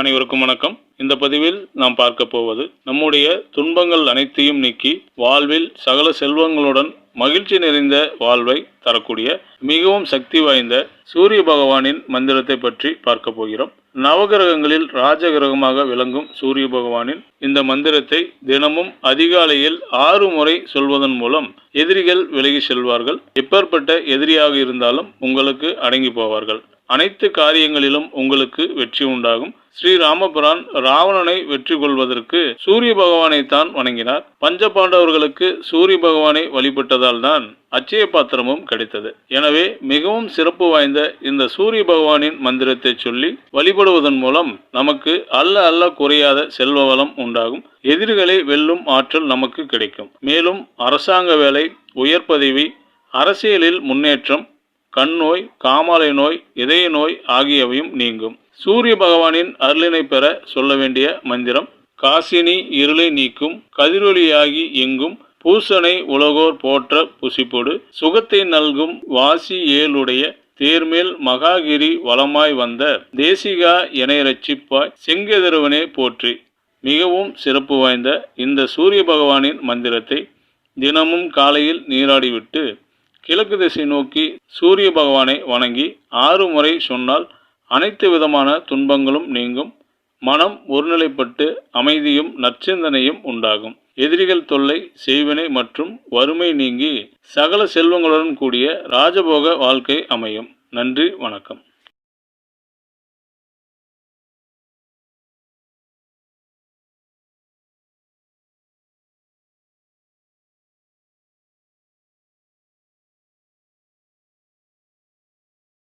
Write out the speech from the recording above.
அனைவருக்கும் வணக்கம். இந்த பதிவில் நாம் பார்க்க போவது நம்முடைய துன்பங்கள் அனைத்தையும் நீக்கி வாழ்வில் சகல செல்வங்களுடன் மகிழ்ச்சி நிறைந்த வாழ்வை தரக்கூடிய மிகவும் சக்தி வாய்ந்த சூரிய பகவானின் மந்திரத்தை பற்றி பார்க்க போகிறோம். நவகிரகங்களில் ராஜகிரகமாக விளங்கும் சூரிய பகவானின் இந்த மந்திரத்தை தினமும் அதிகாலையில் ஆறு முறை சொல்வதன் மூலம் எதிரிகள் விலகி செல்வார்கள். எப்பேற்பட்ட எதிரியாக இருந்தாலும் உங்களுக்கு அடங்கி போவார்கள். அனைத்து காரியங்களிலும் உங்களுக்கு வெற்றி உண்டாகும். ஸ்ரீ ராமபுரான் ராவணனை வெற்றி கொள்வதற்கு சூரிய பகவானை தான் வணங்கினார். பஞ்ச பாண்டவர்களுக்கு சூரிய பகவானை வழிபட்டதால் தான் அச்சய பாத்திரமும் கிடைத்தது. எனவே மிகவும் சிறப்பு வாய்ந்த இந்த சூரிய பகவானின் மந்திரத்தை சொல்லி வழிபடுவதன் மூலம் நமக்கு அல்ல அல்ல குறையாத செல்வ வளம் உண்டாகும். எதிரிகளை வெல்லும் ஆற்றல் நமக்கு கிடைக்கும். மேலும் அரசாங்க வேலை உயர் பதவி அரசியலில் முன்னேற்றம் கண் நோய் காமாலை நோய் இதய நோய் ஆகியவையும் நீங்கும். சூரிய பகவானின் அருளினை பெற சொல்ல வேண்டிய மந்திரம் காசினி இருளை நீக்கும் கதிரொலியாகி எங்கும் பூசனை உலகோர் போற்ற புசிப்பொடு சுகத்தை நல்கும் வாசி ஏழுடைய தேர்மேல் மகாகிரி வளமாய் வந்த தேசிகா என ரட்சிப்பாய் செங்கதிரவனே போற்றி. மிகவும் சிறப்பு வாய்ந்த இந்த சூரிய பகவானின் மந்திரத்தை தினமும் காலையில் நீராடிவிட்டு கிழக்கு திசை நோக்கி சூரிய பகவானை வணங்கி ஆறு முறை சொன்னால் அனைத்து விதமான துன்பங்களும் நீங்கும். மனம் ஒருநிலைப்பட்டு அமைதியும் நற்சிந்தனையும் உண்டாகும். எதிரிகள் தொல்லை செய்வினை மற்றும் வறுமை நீங்கி சகல செல்வங்களுடன் கூடிய ராஜபோக வாழ்க்கை அமையும். நன்றி வணக்கம்.